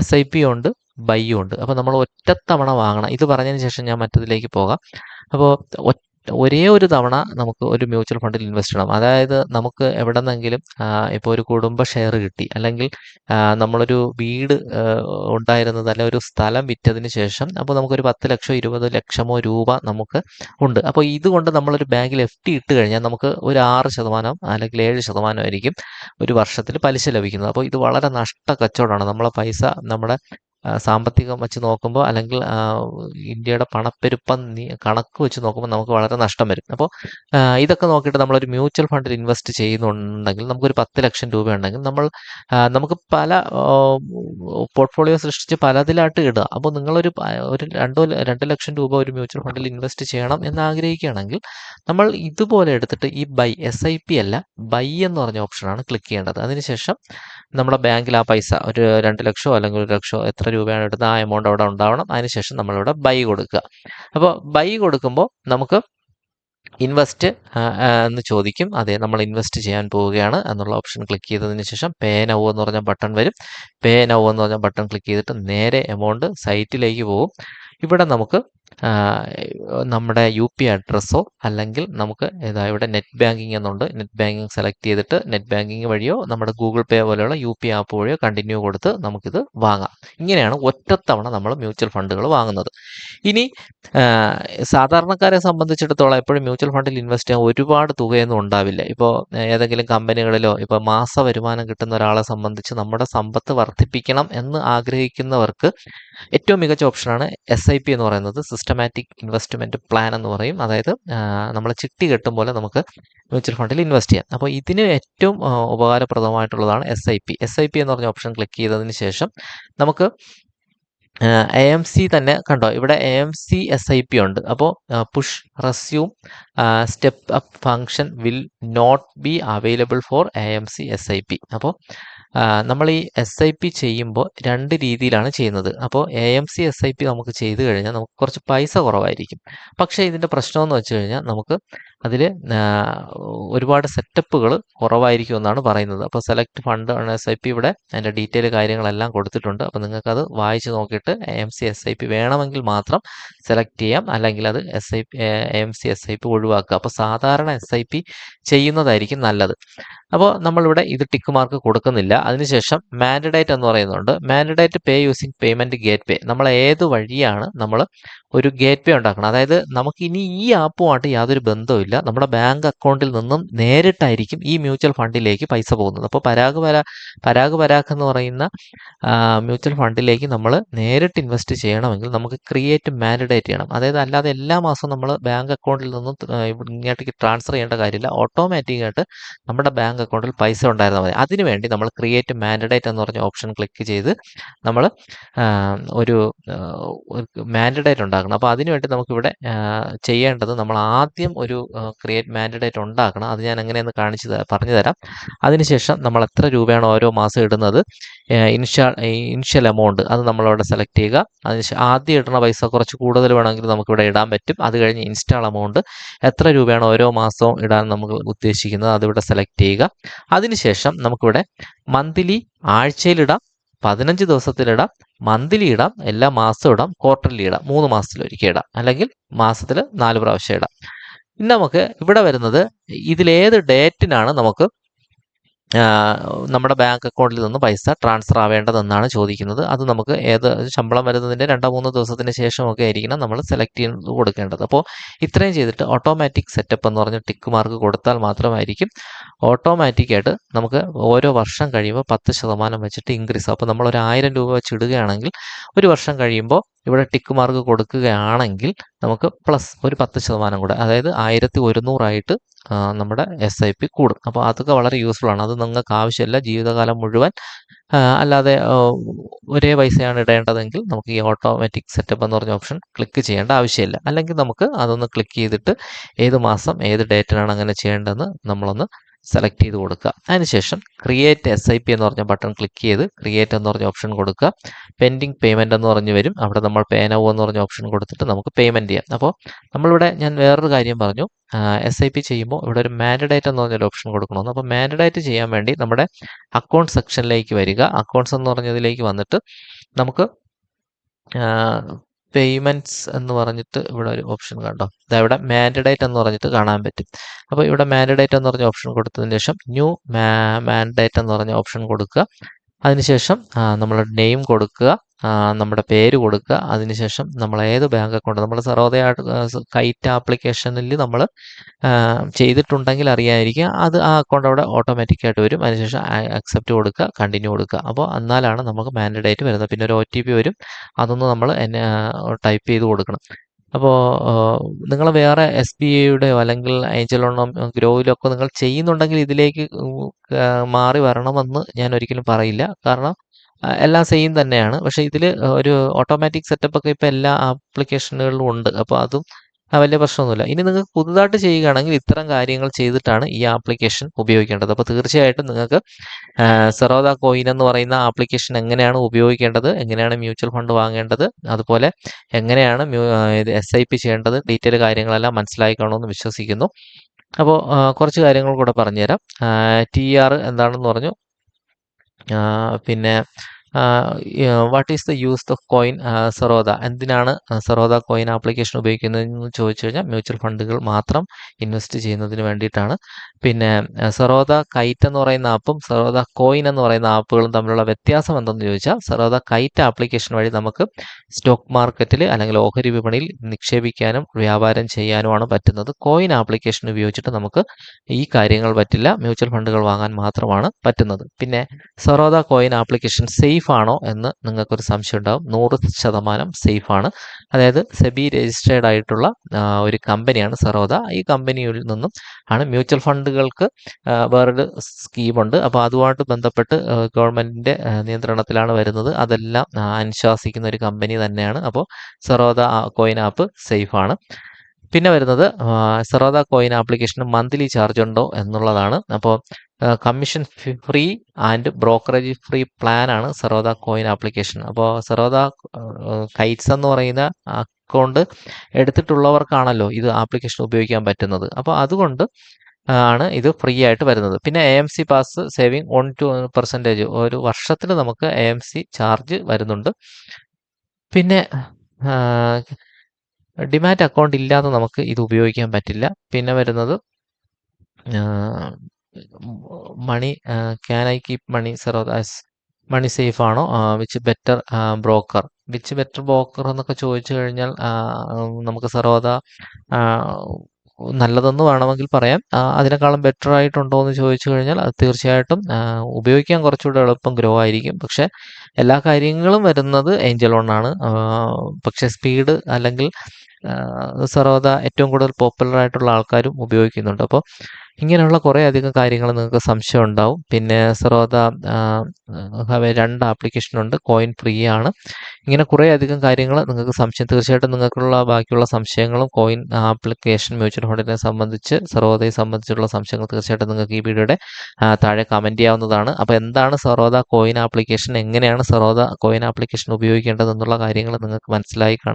എസ് ഐ പി ഉണ്ട് ബൈയും ഉണ്ട്. അപ്പോൾ നമ്മൾ ഒറ്റത്തവണ വാങ്ങണം. ഇത് പറഞ്ഞതിന് ശേഷം ഞാൻ മറ്റതിലേക്ക് പോകാം. അപ്പോൾ ഒരേ ഒരു തവണ നമുക്ക് ഒരു മ്യൂച്വൽ ഫണ്ടിൽ ഇൻവെസ്റ്റ് ചെയ്യണം. അതായത് നമുക്ക് എവിടെ നിന്നെങ്കിലും ഇപ്പോൾ ഒരു കുടുംബ ഷെയർ കിട്ടി. അല്ലെങ്കിൽ നമ്മളൊരു വീട് ഉണ്ടായിരുന്നത് അല്ലെ ഒരു സ്ഥലം വിറ്റതിന് ശേഷം അപ്പോൾ നമുക്കൊരു പത്ത് ലക്ഷമോ ഇരുപത് ലക്ഷമോ രൂപ നമുക്ക് ഉണ്ട്. അപ്പോൾ ഇതുകൊണ്ട് നമ്മളൊരു ബാങ്കിൽ എഫ് ടി ഇട്ട് കഴിഞ്ഞാൽ നമുക്ക് ഒരു ആറ് ശതമാനം അല്ലെങ്കിൽ ഏഴ് ശതമാനം ആയിരിക്കും ഒരു വർഷത്തിൽ പലിശ ലഭിക്കുന്നത്. അപ്പോൾ ഇത് വളരെ നഷ്ട കച്ചവടമാണ്. നമ്മളെ പൈസ നമ്മുടെ സാമ്പത്തികം വെച്ച് നോക്കുമ്പോൾ അല്ലെങ്കിൽ ഇന്ത്യയുടെ പണപ്പെരുപ്പം കണക്ക് വെച്ച് നോക്കുമ്പോൾ നമുക്ക് വളരെ നഷ്ടം വരും. അപ്പോൾ ഇതൊക്കെ നോക്കിയിട്ട് നമ്മളൊരു മ്യൂച്വൽ ഫണ്ടിൽ ഇൻവെസ്റ്റ് ചെയ്യുന്നുണ്ടെങ്കിൽ നമുക്കൊരു പത്ത് ലക്ഷം രൂപ ഉണ്ടെങ്കിൽ നമ്മൾ നമുക്ക് പല പോർട്ട്ഫോളിയോ സൃഷ്ടിച്ച് പലതിലായിട്ട് ഇടുക. അപ്പോൾ നിങ്ങളൊരു ഒരു രണ്ടോ രണ്ട് ലക്ഷം രൂപ ഒരു മ്യൂച്വൽ ഫണ്ടിൽ ഇൻവെസ്റ്റ് ചെയ്യണം എന്ന് ആഗ്രഹിക്കുകയാണെങ്കിൽ നമ്മൾ ഇതുപോലെ എടുത്തിട്ട് ഈ ബൈ എസ് ഐ പി അല്ല ബൈ എന്ന് പറഞ്ഞ ഓപ്ഷനാണ് ക്ലിക്ക് ചെയ്യേണ്ടത്. അതിനുശേഷം നമ്മുടെ ബാങ്കിൽ ആ പൈസ ഒരു രണ്ട് ലക്ഷമോ അല്ലെങ്കിൽ ഒരു ലക്ഷമോ എത്ര രൂപയാണ് എടുത്ത് ആ എമൗണ്ട് അവിടെ ഉണ്ടാവണം. അതിനുശേഷം നമ്മളിവിടെ ബൈ കൊടുക്കുക. അപ്പോൾ ബൈ കൊടുക്കുമ്പോൾ നമുക്ക് ഇൻവെസ്റ്റ് എന്ന് ചോദിക്കും. അതെ നമ്മൾ ഇൻവെസ്റ്റ് ചെയ്യാൻ പോവുകയാണ് എന്നുള്ള ഓപ്ഷൻ ക്ലിക്ക് ചെയ്തതിന് ശേഷം പേ നൗ എന്ന് പറഞ്ഞ ബട്ടൺ വരും. പേ നൗ എന്ന് പറഞ്ഞ ബട്ടൺ ക്ലിക്ക് ചെയ്തിട്ട് നേരെ എമൗണ്ട് സൈറ്റിലേക്ക് പോകും. ഇവിടെ നമുക്ക് നമ്മുടെ യു പി അഡ്രസ്സോ അല്ലെങ്കിൽ നമുക്ക് ഇതാ ഇവിടെ നെറ്റ് ബാങ്കിങ് എന്നുണ്ട്. നെറ്റ് ബാങ്കിങ് സെലക്ട് ചെയ്തിട്ട് നെറ്റ് ബാങ്കിങ് വഴിയോ നമ്മുടെ ഗൂഗിൾ പേ പോലെയുള്ള യു പി ആപ്പ് വഴിയോ കണ്ടിന്യൂ കൊടുത്ത് നമുക്കിത് വാങ്ങാം. ഇങ്ങനെയാണ് ഒറ്റത്തവണ നമ്മൾ മ്യൂച്വൽ ഫണ്ടുകൾ വാങ്ങുന്നത്. ഇനി സാധാരണക്കാരെ സംബന്ധിച്ചിടത്തോളം എപ്പോഴും മ്യൂച്വൽ ഫണ്ടിൽ ഇൻവെസ്റ്റ് ചെയ്യാൻ ഒരുപാട് തുകയൊന്നും ഉണ്ടാവില്ല. ഇപ്പോൾ ഏതെങ്കിലും കമ്പനികളിലോ ഇപ്പോൾ മാസ വരുമാനം കിട്ടുന്ന ഒരാളെ സംബന്ധിച്ച് നമ്മുടെ സമ്പത്ത് വർദ്ധിപ്പിക്കണം എന്ന് ആഗ്രഹിക്കുന്നവർക്ക് ഏറ്റവും മികച്ച ഓപ്ഷനാണ് എസ് ഐ പി എന്ന് പറയുന്നത് സിസ്റ്റമാറ്റിക് ഇൻവെസ്റ്റ്മെന്റ് പ്ലാൻ എന്ന് പറയും. അതായത് നമ്മൾ ചിട്ടി കെട്ടും പോലെ നമുക്ക് മ്യൂച്വൽ ഫണ്ടിൽ ഇൻവെസ്റ്റ് ചെയ്യാം. അപ്പോൾ ഇതിന് ഏറ്റവും ഉപകാരപ്രദമായിട്ടുള്ളതാണ് S I P S I P എന്ന് പറഞ്ഞ ഓപ്ഷൻ ക്ലിക്ക് ചെയ്തതിന് ശേഷം നമുക്ക് എ എം സി തന്നെ കണ്ടോ? ഇവിടെ A M C S I P ഉണ്ട്. അപ്പോൾ pause resume step up function will not be available for A M C S I P അപ്പോൾ നമ്മൾ ഈ എസ് ഐ പി ചെയ്യുമ്പോൾ രണ്ട് രീതിയിലാണ് ചെയ്യുന്നത്. അപ്പോൾ A M C S I P നമുക്ക് ചെയ്ത് കഴിഞ്ഞാൽ നമുക്ക് കുറച്ച് പൈസ കുറവായിരിക്കും. പക്ഷേ ഇതിന്റെ പ്രശ്നമെന്ന് വെച്ച് കഴിഞ്ഞാൽ നമുക്ക് അതിൽ ഒരുപാട് സെറ്റപ്പുകൾ കുറവായിരിക്കും എന്നാണ് പറയുന്നത്. അപ്പോൾ select fund S I P ഇവിടെ അതിന്റെ ഡീറ്റെയിൽ കാര്യങ്ങളെല്ലാം കൊടുത്തിട്ടുണ്ട്. അപ്പോൾ നിങ്ങൾക്കത് വായിച്ച് നോക്കിയിട്ട് M C S I P വേണമെങ്കിൽ മാത്രം സെലക്ട് ചെയ്യാം. അല്ലെങ്കിൽ അത് S I M C S I P ഒഴിവാക്കുക. അപ്പോൾ സാധാരണ എസ് ഐ പി ചെയ്യുന്നതായിരിക്കും നല്ലത്. അപ്പോൾ നമ്മളിവിടെ ഇത് ടിക്ക് മാർക്ക് കൊടുക്കുന്നില്ല. അതിനുശേഷം മാൻഡഡേറ്റ് എന്ന് പറയുന്നുണ്ട്. Mandate pay using payment gateway നമ്മൾ ഏത് വഴിയാണ് നമ്മൾ ഒരു ഗേറ്റ് പേ ഉണ്ടാക്കണം? അതായത് നമുക്ക് ഇനി ഈ ആപ്പുമായിട്ട് യാതൊരു ബന്ധവുമില്ല നമ്മുടെ ബാങ്ക് അക്കൗണ്ടിൽ നിന്നും നേരിട്ടായിരിക്കും ഈ മ്യൂച്വൽ ഫണ്ടിലേക്ക് പൈസ പോകുന്നത്. അപ്പോൾ പരാഗ് പരാ പരാഗ് പരാഗ് എന്ന് പറയുന്ന മ്യൂച്വൽ ഫണ്ടിലേക്ക് നമ്മൾ നേരിട്ട് ഇൻവെസ്റ്റ് ചെയ്യണമെങ്കിൽ നമുക്ക് ക്രിയേറ്റ് മാൻഡേറ്റ് ചെയ്യണം. അതായത് അല്ലാതെ എല്ലാ മാസവും നമ്മൾ ബാങ്ക് അക്കൗണ്ടിൽ നിന്നും ഇങ്ങോട്ടേക്ക് ട്രാൻസ്ഫർ ചെയ്യേണ്ട കാര്യമില്ല. ഓട്ടോമാറ്റിക്കായിട്ട് നമ്മുടെ ബാങ്ക് അക്കൗണ്ടിൽ പൈസ ഉണ്ടായിരുന്നാൽ മതി. അതിനുവേണ്ടി നമ്മൾ ക്രിയേറ്റ് മാൻഡേറ്റ് എന്ന് പറഞ്ഞ ഓപ്ഷൻ ക്ലിക്ക് ചെയ്ത് നമ്മൾ ഒരു മാൻഡേറ്റ് ഉണ്ടാക്കണം. അപ്പോൾ അതിനുവേണ്ടി നമുക്കിവിടെ ചെയ്യേണ്ടത് നമ്മൾ ആദ്യം ഒരു ക്രിയേറ്റ് മാൻഡേറ്റ് ഉണ്ടാക്കണം. അത് ഞാൻ എങ്ങനെയെന്ന് കാണിച്ച് പറഞ്ഞു തരാം. അതിനുശേഷം നമ്മൾ എത്ര രൂപയാണ് ഓരോ മാസം ഇടുന്നത്? ഇൻഷ്യൽ ഇൻഷ്യൽ എമൗണ്ട് അത് നമ്മളവിടെ സെലക്ട് ചെയ്യുക. അതിന് ആദ്യം ഇടുന്ന പൈസ കുറച്ച് കൂടുതൽ വേണമെങ്കിൽ നമുക്കിവിടെ ഇടാൻ പറ്റും. അത് കഴിഞ്ഞ് ഇൻസ്റ്റാൾ എമൗണ്ട് എത്ര രൂപയാണ് ഓരോ മാസവും ഇടാൻ നമുക്ക് ഉദ്ദേശിക്കുന്നത് അതിവിടെ സെലക്ട് ചെയ്യുക. അതിനുശേഷം നമുക്കിവിടെ മന്ത്ലി ആഴ്ചയിലിടാം പതിനഞ്ച് ദിവസത്തിലിടാം മന്ത്ലി ഇടാം എല്ലാ മാസവും ഇടാം ക്വാർട്ടർലി ഇടാം മൂന്ന് മാസത്തിലൊരിക്കൽ ഇടാം അല്ലെങ്കിൽ മാസത്തിൽ നാല് പ്രാവശ്യം ഇടാം. ഇനി നമുക്ക് ഇവിടെ വരുന്നത് ഇതിലേത് ഡേറ്റിനാണ് നമുക്ക് നമ്മുടെ ബാങ്ക് അക്കൗണ്ടിൽ നിന്ന് പൈസ ട്രാൻസ്ഫർ ആവേണ്ടതെന്നാണ് ചോദിക്കുന്നത്. അത് നമുക്ക് ഏത് ശമ്പളം വരുന്നതിന്റെ രണ്ടോ മൂന്നോ ദിവസത്തിന് ശേഷമൊക്കെ ആയിരിക്കണം നമ്മൾ സെലക്ട് ചെയ്ത് കൊടുക്കേണ്ടത്. അപ്പോൾ ഇത്രയും ചെയ്തിട്ട് ഓട്ടോമാറ്റിക് സെറ്റപ്പ് എന്ന് പറഞ്ഞ ടിക്ക് മാർക്ക് കൊടുത്താൽ മാത്രമായിരിക്കും ഓട്ടോമാറ്റിക്കായിട്ട് നമുക്ക് ഓരോ വർഷം കഴിയുമ്പോൾ പത്ത് ശതമാനം വെച്ചിട്ട് ഇൻക്രീസ് അപ്പോൾ നമ്മൾ ഒരു ആയിരം രൂപ വെച്ച് ഇടുകയാണെങ്കിൽ ഒരു വർഷം കഴിയുമ്പോൾ ഇവിടെ ടിക്ക് മാർക്ക് കൊടുക്കുകയാണെങ്കിൽ നമുക്ക് പ്ലസ് ഒരു പത്ത് ശതമാനം കൂടെ അതായത് ആയിരത്തി ഒരുന്നൂറായിട്ട് നമ്മുടെ എസ് ഐ പി കൂടും. അപ്പോൾ അതൊക്കെ വളരെ യൂസ്ഫുൾ ആണ്. അത് നിങ്ങൾക്ക് ആവശ്യമില്ല. ജീവിതകാലം മുഴുവൻ അല്ലാതെ ഒരേ പൈസയാണ് ഇടേണ്ടതെങ്കിൽ നമുക്ക് ഈ ഓട്ടോമാറ്റിക് സെറ്റപ്പ് എന്ന് പറഞ്ഞ ഓപ്ഷൻ ക്ലിക്ക് ചെയ്യേണ്ട ആവശ്യമില്ല. അല്ലെങ്കിൽ നമുക്ക് അതൊന്ന് ക്ലിക്ക് ചെയ്തിട്ട് ഏത് മാസം ഏത് ഡേറ്റിനാണ് അങ്ങനെ ചെയ്യേണ്ടതെന്ന് നമ്മളൊന്ന് സെലക്ട് ചെയ്ത് കൊടുക്കുക. അതിനുശേഷം ക്രിയേറ്റ് എസ് ഐ പി എന്ന് പറഞ്ഞ ബട്ടൺ ക്ലിക്ക് ചെയ്ത് ക്രിയേറ്റ് എന്ന് പറഞ്ഞ ഓപ്ഷൻ കൊടുക്കുക. പെൻഡിങ് പേയ്മെന്റ് എന്ന് പറഞ്ഞ് വരും. അവിടെ നമ്മൾ പേ നൗ എന്ന് പറഞ്ഞ ഓപ്ഷൻ കൊടുത്തിട്ട് നമുക്ക് പേയ്മെന്റ് ചെയ്യാം. അപ്പോൾ നമ്മളിവിടെ ഞാൻ വേറൊരു കാര്യം പറഞ്ഞു. എസ് ഐ പി ചെയ്യുമ്പോൾ ഇവിടെ ഒരു മാൻഡേറ്റ് എന്ന് പറഞ്ഞൊരു ഓപ്ഷൻ കൊടുക്കണമെന്ന്. അപ്പോൾ മാൻഡേറ്റ് ചെയ്യാൻ വേണ്ടി നമ്മുടെ അക്കൗണ്ട് സെക്ഷനിലേക്ക് വരിക. അക്കൗണ്ട്സ് എന്ന് പറഞ്ഞതിലേക്ക് വന്നിട്ട് നമുക്ക് പേയ്മെന്റ്സ് എന്ന് പറഞ്ഞിട്ട് ഇവിടെ ഒരു ഓപ്ഷൻ കണ്ടോ? ഇവിടെ മാൻഡേറ്റ് എന്ന് പറഞ്ഞിട്ട് കാണാൻ പറ്റും. അപ്പോൾ ഇവിടെ മാൻഡേറ്റ് എന്ന് പറഞ്ഞ ഓപ്ഷൻ കൊടുത്തതിന് ശേഷം ന്യൂ മാൻഡേറ്റ് എന്ന് പറഞ്ഞ ഓപ്ഷൻ കൊടുക്കുക. അതിനുശേഷം നമ്മൾ നെയിം കൊടുക്കുക. നമ്മുടെ പേര് കൊടുക്കുക. അതിനുശേഷം നമ്മൾ ഏത് ബാങ്ക് അക്കൗണ്ട് നമ്മൾ സർവോദയ കൈറ്റ് ആപ്ലിക്കേഷനിൽ നമ്മൾ ചെയ്തിട്ടുണ്ടെങ്കിൽ അറിയാതിരിക്കുക. അത് ആ അക്കൗണ്ട് അവിടെ ഓട്ടോമാറ്റിക്കായിട്ട് വരും. അതിനുശേഷം അക്സെപ്റ്റ് കൊടുക്കുക കണ്ടിന്യൂ കൊടുക്കുക. അപ്പോൾ എന്നാലാണ് നമുക്ക് മാൻഡേറ്റ് വരുന്നത്. പിന്നെ ഒരു ഒ ടി പി വരും. അതൊന്ന് നമ്മൾ ടൈപ്പ് ചെയ്ത് കൊടുക്കണം. അപ്പോൾ നിങ്ങൾ വേറെ എസ് ബി ഐയുടെയോ അല്ലെങ്കിൽ ഏഞ്ചൽ ഏഞ്ചലോണോ ഗ്രോയിലോ ഒക്കെ നിങ്ങൾ ചെയ്യുന്നുണ്ടെങ്കിൽ ഇതിലേക്ക് മാറി വരണമെന്ന് ഞാൻ ഒരിക്കലും പറയില്ല. കാരണം എല്ലാം സെയിം തന്നെയാണ്. പക്ഷേ ഇതിൽ ഒരു ഓട്ടോമാറ്റിക് സെറ്റപ്പ് ഒക്കെ ഇപ്പോൾ എല്ലാ ആപ്ലിക്കേഷനുകളിലും ഉണ്ട്. അപ്പോൾ അതും വലിയ പ്രശ്നമൊന്നുമില്ല. ഇനി നിങ്ങൾക്ക് പുതുതായിട്ട് ചെയ്യുകയാണെങ്കിൽ ഇത്തരം കാര്യങ്ങൾ ചെയ്തിട്ടാണ് ഈ ആപ്ലിക്കേഷൻ ഉപയോഗിക്കേണ്ടത്. അപ്പോൾ തീർച്ചയായിട്ടും നിങ്ങൾക്ക് സെറോദ കോയിൻ എന്ന് പറയുന്ന ആപ്ലിക്കേഷൻ എങ്ങനെയാണ് ഉപയോഗിക്കേണ്ടത് എങ്ങനെയാണ് മ്യൂച്വൽ ഫണ്ട് വാങ്ങേണ്ടത് അതുപോലെ എങ്ങനെയാണ് എസ് ഐ പി ചെയ്യേണ്ടത് ഡീറ്റെയിൽ കാര്യങ്ങളെല്ലാം മനസ്സിലായി കാണുമെന്ന് വിശ്വസിക്കുന്നു അപ്പോൾ കുറച്ച് കാര്യങ്ങൾ കൂടെ പറഞ്ഞുതരാം. ടി ആർ എന്താണെന്ന് പറഞ്ഞു? പിന്നെ what is the use of Coin Zerodha? എന്തിനാണ് സറോദ കോയിൻ ആപ്ലിക്കേഷൻ ഉപയോഗിക്കുന്നതെന്ന് ചോദിച്ചു കഴിഞ്ഞാൽ മ്യൂച്വൽ ഫണ്ടുകൾ മാത്രം ഇൻവെസ്റ്റ് ചെയ്യുന്നതിന് വേണ്ടിയിട്ടാണ്. പിന്നെ സറോദ കൈറ്റ് എന്ന് പറയുന്ന ആപ്പും സറോദ കോയിൻ എന്ന് പറയുന്ന ആപ്പുകളും തമ്മിലുള്ള വ്യത്യാസം എന്തെന്ന് ചോദിച്ചാൽ സറോദ കൈറ്റ് ആപ്ലിക്കേഷൻ വഴി നമുക്ക് സ്റ്റോക്ക് മാർക്കറ്റിൽ അല്ലെങ്കിൽ ഓഹരി വിപണിയിൽ നിക്ഷേപിക്കാനും വ്യാപാരം ചെയ്യാനുമാണ് പറ്റുന്നത്. കോയിൻ ആപ്ലിക്കേഷൻ ഉപയോഗിച്ചിട്ട് നമുക്ക് ഈ കാര്യങ്ങൾ പറ്റില്ല. മ്യൂച്വൽ ഫണ്ടുകൾ വാങ്ങാൻ മാത്രമാണ് പറ്റുന്നത്. പിന്നെ സറോദ കോയിൻ ആപ്ലിക്കേഷൻ സേഫ് ആണോ എന്ന് നിങ്ങൾക്കൊരു സംശയം ഉണ്ടാകും നൂറ് ശതമാനം സേഫ് ആണ് അതായത് സെബി രജിസ്റ്റേർഡ് ആയിട്ടുള്ള ഒരു കമ്പനിയാണ് സറോദ. ഈ കമ്പനിയിൽ നിന്നും ആണ് മ്യൂച്വൽ ഫണ്ടുകൾക്ക് വേറൊരു സ്കീമുണ്ട്. അപ്പോൾ അതുമായിട്ട് ബന്ധപ്പെട്ട് ഗവൺമെന്റിന്റെ നിയന്ത്രണത്തിലാണ് വരുന്നത്. അതെല്ലാം അനുശാസിക്കുന്ന ഒരു കമ്പനി തന്നെയാണ്. അപ്പോൾ സറോദ കോയിൻ ആപ്പ് സേഫാണ്. പിന്നെ വരുന്നത് സറോദ കോയിൻ ആപ്ലിക്കേഷന് മന്ത്ലി ചാർജ് ഉണ്ടോ എന്നുള്ളതാണ്. അപ്പോൾ commission free and brokerage free plan ആണ് സറോദ കോയിൻ ആപ്ലിക്കേഷൻ അപ്പോൾ സറോദ കൈറ്റ്സ് എന്ന് പറയുന്ന അക്കൗണ്ട് എടുത്തിട്ടുള്ളവർക്കാണല്ലോ ഇത് ആപ്ലിക്കേഷൻ ഉപയോഗിക്കാൻ പറ്റുന്നത്. അപ്പോൾ അതുകൊണ്ട് ആണ് ഇത് ഫ്രീ ആയിട്ട് വരുന്നത്. പിന്നെ A M C pass saving one two percentage ഒരു വർഷത്തിൽ നമുക്ക് എ എം സി ചാർജ് വരുന്നുണ്ട്. പിന്നെ ഡിമാറ്റ് അക്കൗണ്ട് ഇല്ലാതെ നമുക്ക് ഇത് ഉപയോഗിക്കാൻ പറ്റില്ല. പിന്നെ വരുന്നത് money can I keep money zero money safe ആണോ? Which better broker which better broker എന്നൊക്കെ ചോദിച്ചു കഴിഞ്ഞാൽ നമുക്ക് ആ, നല്ലതെന്ന് വേണമെങ്കിൽ പറയാം. അതിനേക്കാളും ബെറ്റർ ആയിട്ടുണ്ടോ എന്ന് ചോദിച്ചു കഴിഞ്ഞാൽ അത് തീർച്ചയായിട്ടും ഉപയോഗിക്കാൻ കുറച്ചുകൂടെ എളുപ്പം ഗ്രോ ആയിരിക്കും. പക്ഷെ എല്ലാ കാര്യങ്ങളും വരുന്നത് ഏഞ്ചൽ ആണ്. ആ, സ്പീഡ് അല്ലെങ്കിൽ സറോദ ഏറ്റവും കൂടുതൽ പോപ്പുലർ ആയിട്ടുള്ള ആൾക്കാരും ഉപയോഗിക്കുന്നുണ്ട്. അപ്പോൾ ഇങ്ങനെയുള്ള കുറേ അധികം കാര്യങ്ങൾ നിങ്ങൾക്ക് സംശയം ഉണ്ടാവും. പിന്നെ സർവത രണ്ട് ആപ്ലിക്കേഷനുണ്ട് കോയിൻ ഫ്രീ ആണ്. ഇങ്ങനെ കുറേ അധികം കാര്യങ്ങൾ നിങ്ങൾക്ക് സംശയം. തീർച്ചയായിട്ടും നിങ്ങൾക്കുള്ള ബാക്കിയുള്ള സംശയങ്ങളും കോയിൻ ആപ്ലിക്കേഷൻ മ്യൂച്വൽ ഫണ്ടിനെ സംബന്ധിച്ച് സർവോദയെ സംബന്ധിച്ചുള്ള സംശയങ്ങൾ തീർച്ചയായിട്ടും നിങ്ങൾക്ക് ഈ വീഡിയോയുടെ താഴെ കമന്റ് ചെയ്യാവുന്നതാണ്. അപ്പോൾ എന്താണ് സർവോദ കോയിൻ ആപ്ലിക്കേഷൻ എങ്ങനെയാണ് സർവോദ കോയിൻ ആപ്ലിക്കേഷൻ ഉപയോഗിക്കേണ്ടത്? എന്നുള്ള കാര്യങ്ങൾ നിങ്ങൾക്ക് മനസ്സിലായി കാണും.